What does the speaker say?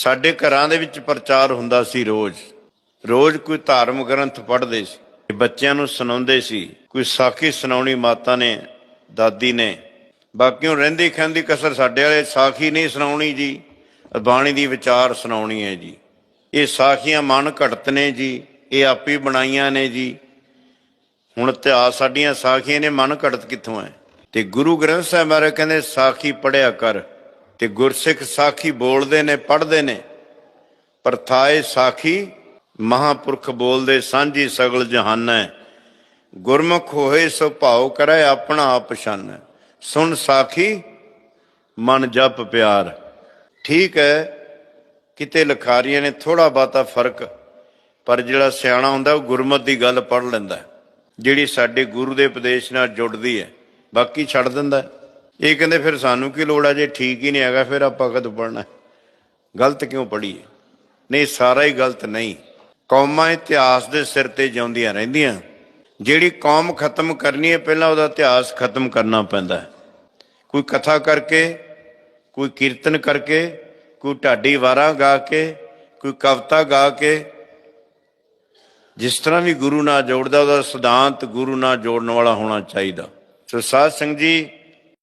ਸਾਡੇ ਘਰਾਂ ਦੇ ਵਿੱਚ ਪ੍ਰਚਾਰ ਹੁੰਦਾ ਸੀ ਰੋਜ਼। ਰੋਜ਼ ਕੋਈ ਧਾਰਮਿਕ ਗ੍ਰੰਥ ਪੜ੍ਹਦੇ ਸੀ ਬੱਚਿਆਂ ਨੂੰ ਸੁਣਾਉਂਦੇ ਸੀ, ਕੋਈ ਸਾਖੀ ਸੁਣਾਉਣੀ ਮਾਤਾ ਨੇ, ਦਾਦੀ ਨੇ। ਬਾਕੀਆਂ ਰਹਿੰਦੀ ਖੰਦੀ ਕਸਰ ਸਾਡੇ ਵਾਲੇ ਸਾਖੀ ਨਹੀਂ ਸੁਣਾਉਣੀ ਜੀ ਬਾਣੀ ਦੀ ਵਿਚਾਰ ਸੁਣਾਉਣੀ ਹੈ ਜੀ। ਇਹ ਸਾਖੀਆਂ ਮਨ ਘੜਤ ਨੇ ਜੀ, ਇਹ ਆਪੀ ਬਣਾਈਆਂ ਨੇ ਜੀ। ਹੁਣ ਇਤਿਹਾਸ ਸਾਡੀਆਂ ਸਾਖੀਆਂ ਨੇ ਮਨ ਘੜਤ ਕਿੱਥੋਂ ਹੈ? ਤੇ ਗੁਰੂ ਗ੍ਰੰਥ ਸਾਹਿਬ ਮਹਾਰਾਜ ਕਹਿੰਦੇ, ਸਾਖੀ ਪੜਿਆ ਕਰ। ਤੇ ਗੁਰਸਿੱਖ ਸਾਖੀ ਬੋਲਦੇ ਨੇ, ਪੜ੍ਹਦੇ ਨੇ। ਪਰ ਥਾਏ ਸਾਖੀ ਮਹਾਪੁਰਖ ਬੋਲਦੇ, ਸਾਂਝੀ ਸਗਲ ਜਹਾਨੈ ਗੁਰਮੁਖ ਹੋਏ ਸੋ ਭਾਉ ਕਰੈ, ਆਪਣਾ ਆਪ ਛਾਨੈ ਸੁਣ ਸਾਖੀ, ਮਨ ਜਪ ਪਿਆਰ। ਠੀਕ ਹੈ, ਕਿਤੇ ਲਿਖਾਰੀਆਂ ਨੇ ਥੋੜਾ ਬਾਤਾ ਫ਼ਰਕ, ਪਰ ਜਿਹੜਾ ਸਿਆਣਾ ਹੁੰਦਾ, ਉਹ ਗੁਰਮਤ ਦੀ ਗੱਲ ਪੜ੍ਹ ਲੈਂਦਾ ਜਿਹੜੀ ਸਾਡੇ ਗੁਰੂ ਦੇ ਉਪਦੇਸ਼ ਨਾਲ ਜੁੜਦੀ ਹੈ, ਬਾਕੀ ਛੱਡ ਦਿੰਦਾ ਇਹ ਕਹਿੰਦੇ ਫਿਰ ਸਾਨੂੰ ਕੀ ਲੋੜ ਆ? ਜੇ ਠੀਕ ਹੀ ਨਹੀਂ ਹੈਗਾ, ਫਿਰ ਆਪਾਂ ਕਦੋਂ ਪੜ੍ਹਨਾ ਗਲਤ ਕਿਉਂ ਪੜ੍ਹੀਏ? ਨਹੀਂ, ਸਾਰਾ ਹੀ ਗਲਤ ਨਹੀਂ। ਕੌਮਾਂ ਇਤਿਹਾਸ ਦੇ ਸਿਰ ਤੇ ਜਿਉਂਦੀਆਂ ਰਹਿੰਦੀਆਂ। ਜਿਹੜੀ ਕੌਮ ਖਤਮ ਕਰਨੀ ਹੈ, ਪਹਿਲਾਂ ਉਹਦਾ ਇਤਿਹਾਸ ਖਤਮ ਕਰਨਾ ਪੈਂਦਾ ਕੋਈ ਕਥਾ ਕਰਕੇ, ਕੋਈ ਕੀਰਤਨ ਕਰਕੇ, ਕੋਈ ਢਾਡੀ ਵਾਰਾਂ ਗਾ ਕੇ, ਕੋਈ ਕਵਿਤਾ ਗਾ ਕੇ, ਜਿਸ ਤਰ੍ਹਾਂ ਵੀ ਗੁਰੂ ਨਾਲ ਜੋੜਦਾ, ਉਹਦਾ ਸਿਧਾਂਤ ਗੁਰੂ ਨਾਲ ਜੋੜਨ ਵਾਲਾ ਹੋਣਾ ਚਾਹੀਦਾ। ਸੋ ਸਾਧ ਸੰਗਤ ਜੀ